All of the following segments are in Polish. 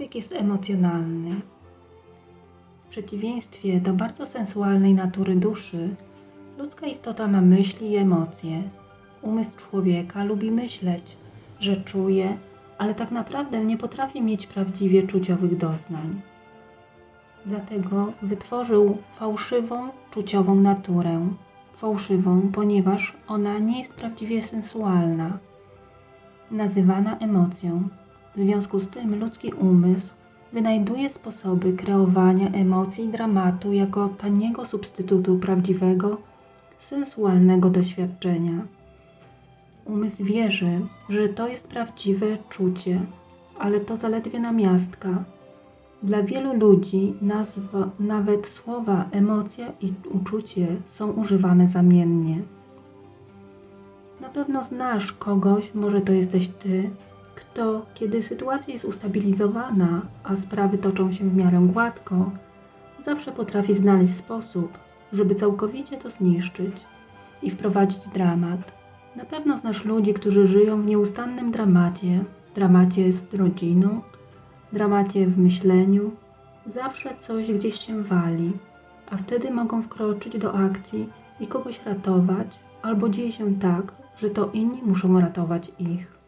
Człowiek jest emocjonalny. W przeciwieństwie do bardzo sensualnej natury duszy, ludzka istota ma myśli i emocje. Umysł człowieka lubi myśleć, że czuje, ale tak naprawdę nie potrafi mieć prawdziwie czuciowych doznań. Dlatego wytworzył fałszywą, czuciową naturę. Fałszywą, ponieważ ona nie jest prawdziwie sensualna, nazywana emocją. W związku z tym ludzki umysł wynajduje sposoby kreowania emocji i dramatu jako taniego substytutu prawdziwego, sensualnego doświadczenia. Umysł wierzy, że to jest prawdziwe czucie, ale to zaledwie namiastka. Dla wielu ludzi nazwa, nawet słowa emocja i uczucie są używane zamiennie. Na pewno znasz kogoś, może to jesteś ty, kto, kiedy sytuacja jest ustabilizowana, a sprawy toczą się w miarę gładko, zawsze potrafi znaleźć sposób, żeby całkowicie to zniszczyć i wprowadzić dramat. Na pewno znasz ludzi, którzy żyją w nieustannym dramacie, dramacie z rodziną, dramacie w myśleniu. Zawsze coś gdzieś się wali, a wtedy mogą wkroczyć do akcji i kogoś ratować, albo dzieje się tak, że to inni muszą ratować ich.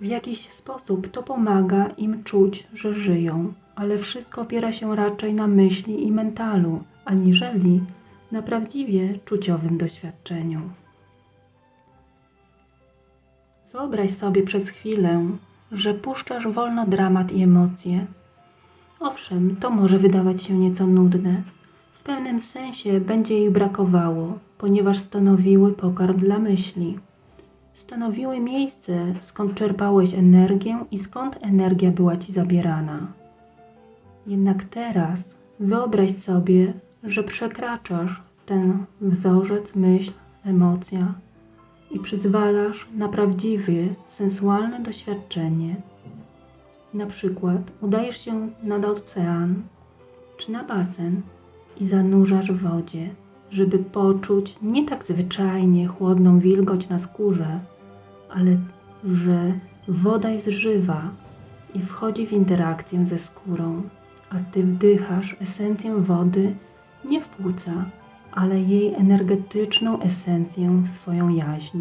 W jakiś sposób to pomaga im czuć, że żyją, ale wszystko opiera się raczej na myśli i mentalu, aniżeli na prawdziwie czuciowym doświadczeniu. Wyobraź sobie przez chwilę, że puszczasz wolno dramat i emocje. Owszem, to może wydawać się nieco nudne. W pewnym sensie będzie ich brakowało, ponieważ stanowiły pokarm dla myśli. Stanowiły miejsce, skąd czerpałeś energię i skąd energia była ci zabierana. Jednak teraz wyobraź sobie, że przekraczasz ten wzorzec, myśl, emocja i przyzwalasz na prawdziwe, sensualne doświadczenie. Na przykład udajesz się nad ocean czy na basen i zanurzasz w wodzie, żeby poczuć nie tak zwyczajnie chłodną wilgoć na skórze, ale że woda jest żywa i wchodzi w interakcję ze skórą, a ty wdychasz esencję wody nie w płuca, ale jej energetyczną esencję, swoją jaźń.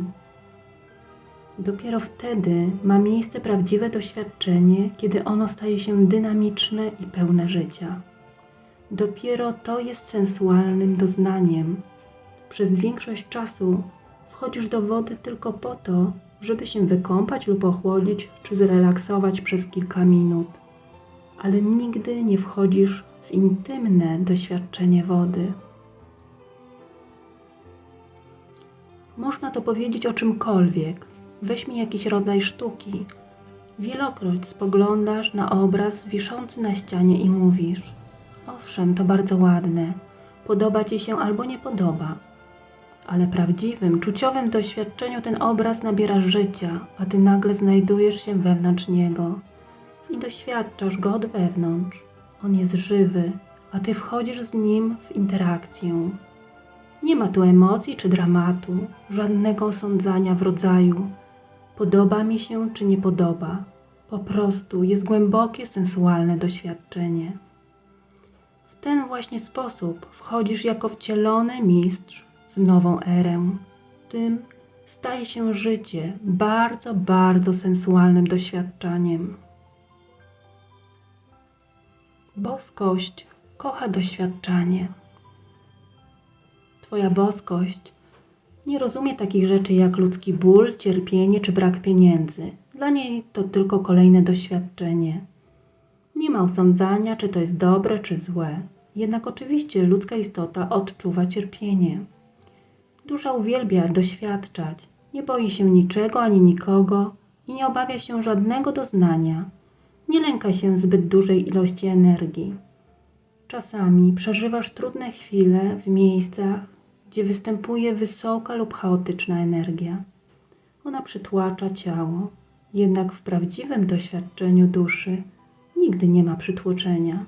Dopiero wtedy ma miejsce prawdziwe doświadczenie, kiedy ono staje się dynamiczne i pełne życia. Dopiero to jest sensualnym doznaniem. Przez większość czasu wchodzisz do wody tylko po to, żeby się wykąpać lub ochłodzić, czy zrelaksować przez kilka minut, ale nigdy nie wchodzisz w intymne doświadczenie wody. Można to powiedzieć o czymkolwiek. Weźmij jakiś rodzaj sztuki. Wielokroć spoglądasz na obraz wiszący na ścianie i mówisz: Owszem, to bardzo ładne, podoba ci się albo nie podoba. Ale prawdziwym, czuciowym doświadczeniu ten obraz nabiera życia, a ty nagle znajdujesz się wewnątrz niego i doświadczasz go od wewnątrz. On jest żywy, a ty wchodzisz z nim w interakcję. Nie ma tu emocji czy dramatu, żadnego osądzania w rodzaju podoba mi się czy nie podoba. Po prostu jest głębokie, sensualne doświadczenie. W ten właśnie sposób wchodzisz jako wcielony mistrz nową erę. Tym staje się życie bardzo, bardzo sensualnym doświadczeniem. Boskość kocha doświadczanie. Twoja boskość nie rozumie takich rzeczy jak ludzki ból, cierpienie czy brak pieniędzy. Dla niej to tylko kolejne doświadczenie. Nie ma osądzania, czy to jest dobre, czy złe. Jednak oczywiście ludzka istota odczuwa cierpienie. Dusza uwielbia doświadczać, nie boi się niczego ani nikogo i nie obawia się żadnego doznania. Nie lęka się zbyt dużej ilości energii. Czasami przeżywasz trudne chwile w miejscach, gdzie występuje wysoka lub chaotyczna energia. Ona przytłacza ciało, jednak w prawdziwym doświadczeniu duszy nigdy nie ma przytłoczenia.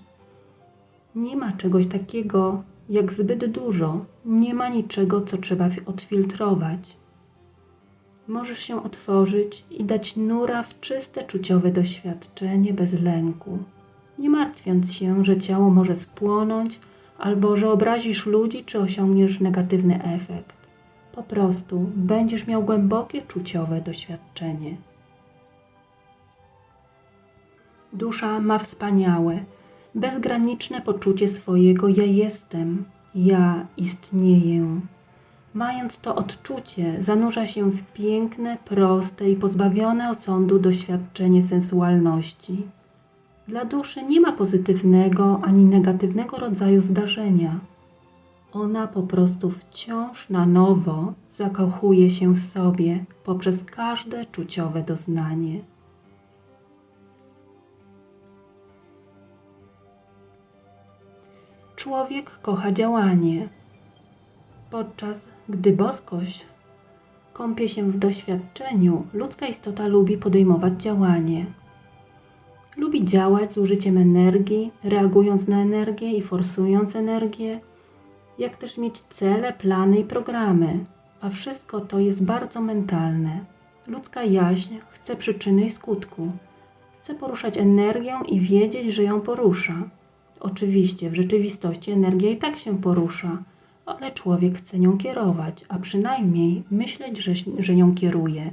Nie ma czegoś takiego jak zbyt dużo, nie ma niczego, co trzeba odfiltrować. Możesz się otworzyć i dać nura w czyste czuciowe doświadczenie bez lęku, nie martwiąc się, że ciało może spłonąć albo że obrazisz ludzi czy osiągniesz negatywny efekt. Po prostu będziesz miał głębokie czuciowe doświadczenie. Dusza ma wspaniałe, bezgraniczne poczucie swojego ja jestem, ja istnieję. Mając to odczucie, zanurza się w piękne, proste i pozbawione osądu doświadczenie sensualności. Dla duszy nie ma pozytywnego ani negatywnego rodzaju zdarzenia. Ona po prostu wciąż na nowo zakochuje się w sobie poprzez każde czuciowe doznanie. Człowiek kocha działanie, podczas gdy boskość kąpie się w doświadczeniu, ludzka istota lubi podejmować działanie. Lubi działać z użyciem energii, reagując na energię i forsując energię, jak też mieć cele, plany i programy, a wszystko to jest bardzo mentalne. Ludzka jaźń chce przyczyny i skutku. Chce poruszać energię i wiedzieć, że ją porusza. Oczywiście w rzeczywistości energia i tak się porusza, ale człowiek chce nią kierować, a przynajmniej myśleć, że, że nią kieruje.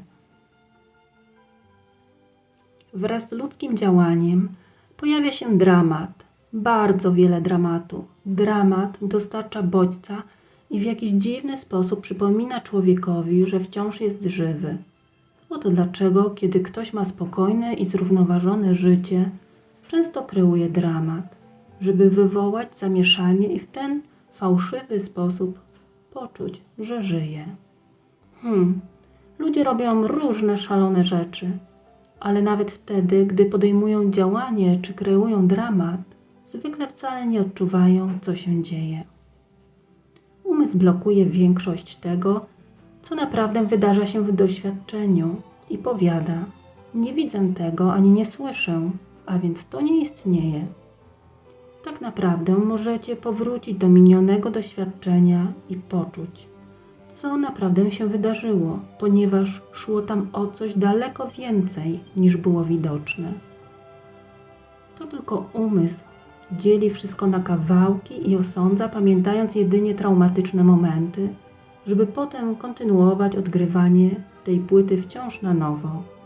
Wraz z ludzkim działaniem pojawia się dramat, bardzo wiele dramatu. Dramat dostarcza bodźca i w jakiś dziwny sposób przypomina człowiekowi, że wciąż jest żywy. Oto dlaczego, kiedy ktoś ma spokojne i zrównoważone życie, często kreuje dramat, żeby wywołać zamieszanie i w ten fałszywy sposób poczuć, że żyje. Hmm, ludzie robią różne szalone rzeczy, ale nawet wtedy, gdy podejmują działanie czy kreują dramat, zwykle wcale nie odczuwają, co się dzieje. Umysł blokuje większość tego, co naprawdę wydarza się w doświadczeniu i powiada: Nie widzę tego ani nie słyszę, a więc to nie istnieje. Tak naprawdę możecie powrócić do minionego doświadczenia i poczuć, co naprawdę się wydarzyło, ponieważ szło tam o coś daleko więcej niż było widoczne. To tylko umysł dzieli wszystko na kawałki i osądza, pamiętając jedynie traumatyczne momenty, żeby potem kontynuować odgrywanie tej płyty wciąż na nowo.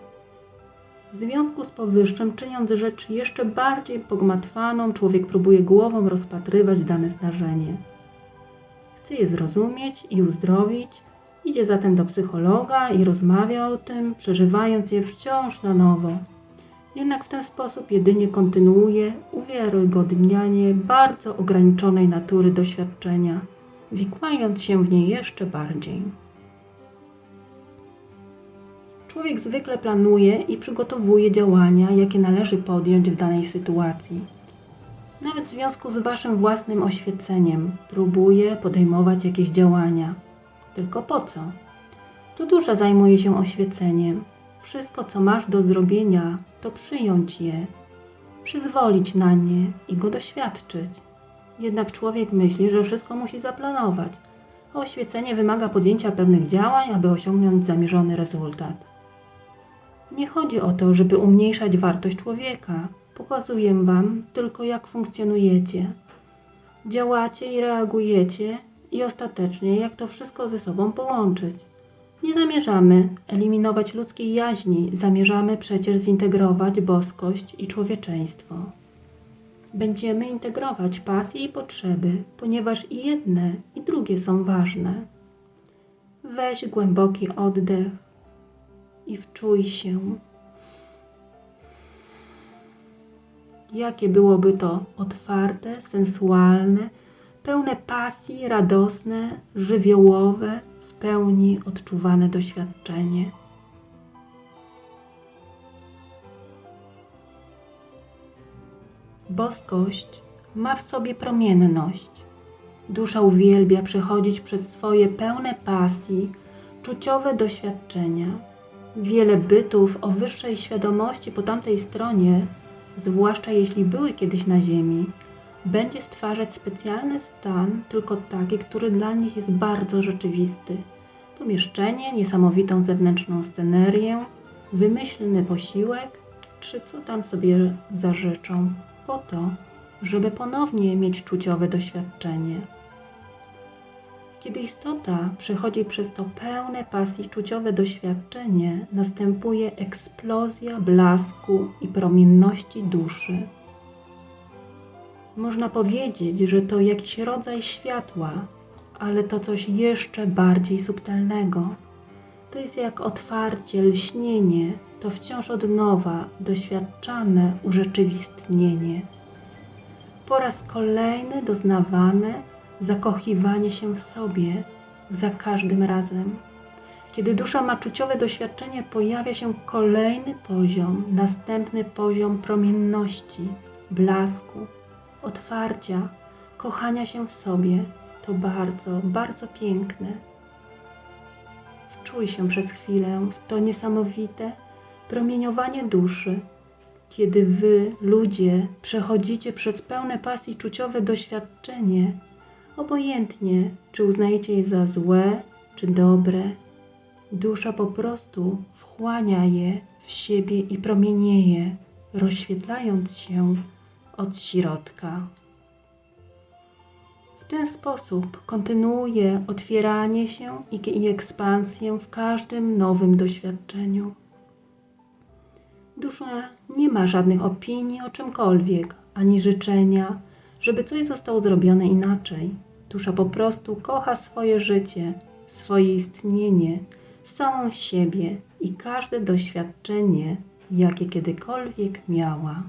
W związku z powyższym, czyniąc rzecz jeszcze bardziej pogmatwaną, człowiek próbuje głową rozpatrywać dane zdarzenie. Chce je zrozumieć i uzdrowić, idzie zatem do psychologa i rozmawia o tym, przeżywając je wciąż na nowo. Jednak w ten sposób jedynie kontynuuje uwiarygodnianie bardzo ograniczonej natury doświadczenia, wikłając się w nie jeszcze bardziej. Człowiek zwykle planuje i przygotowuje działania, jakie należy podjąć w danej sytuacji. Nawet w związku z Waszym własnym oświeceniem próbuje podejmować jakieś działania. Tylko po co? To dusza zajmuje się oświeceniem. Wszystko, co masz do zrobienia, to przyjąć je, przyzwolić na nie i go doświadczyć. Jednak człowiek myśli, że wszystko musi zaplanować, a oświecenie wymaga podjęcia pewnych działań, aby osiągnąć zamierzony rezultat. Nie chodzi o to, żeby umniejszać wartość człowieka. Pokazuję Wam tylko, jak funkcjonujecie. Działacie i reagujecie, i ostatecznie, jak to wszystko ze sobą połączyć. Nie zamierzamy eliminować ludzkiej jaźni, zamierzamy przecież zintegrować boskość i człowieczeństwo. Będziemy integrować pasje i potrzeby, ponieważ i jedne, i drugie są ważne. Weź głęboki oddech i wczuj się, jakie byłoby to otwarte, sensualne, pełne pasji, radosne, żywiołowe, w pełni odczuwane doświadczenie. Boskość ma w sobie promienność. Dusza uwielbia przechodzić przez swoje pełne pasji, czuciowe doświadczenia Wiele bytów o wyższej świadomości po tamtej stronie, zwłaszcza jeśli były kiedyś na Ziemi, będzie stwarzać specjalny stan, tylko taki, który dla nich jest bardzo rzeczywisty, pomieszczenie, niesamowitą zewnętrzną scenerię, wymyślny posiłek, czy co tam sobie zażyczą, po to, żeby ponownie mieć czuciowe doświadczenie. Kiedy istota przechodzi przez to pełne pasji czuciowe doświadczenie, następuje eksplozja blasku i promienności duszy. Można powiedzieć, że to jakiś rodzaj światła, ale to coś jeszcze bardziej subtelnego. To jest jak otwarcie, lśnienie, to wciąż od nowa doświadczane urzeczywistnienie. Po raz kolejny doznawane zakochiwanie się w sobie za każdym razem. Kiedy dusza ma czuciowe doświadczenie, pojawia się kolejny poziom, następny poziom promienności, blasku, otwarcia, kochania się w sobie. To bardzo, bardzo piękne. Wczuj się przez chwilę w to niesamowite promieniowanie duszy, kiedy wy, ludzie, przechodzicie przez pełne pasji czuciowe doświadczenie, obojętnie czy uznajecie je za złe czy dobre, dusza po prostu wchłania je w siebie i promienieje, rozświetlając się od środka. W ten sposób kontynuuje otwieranie się i, ekspansję w każdym nowym doświadczeniu. Dusza nie ma żadnych opinii o czymkolwiek, ani życzenia, żeby coś zostało zrobione inaczej. Dusza po prostu kocha swoje życie, swoje istnienie, samą siebie i każde doświadczenie, jakie kiedykolwiek miała.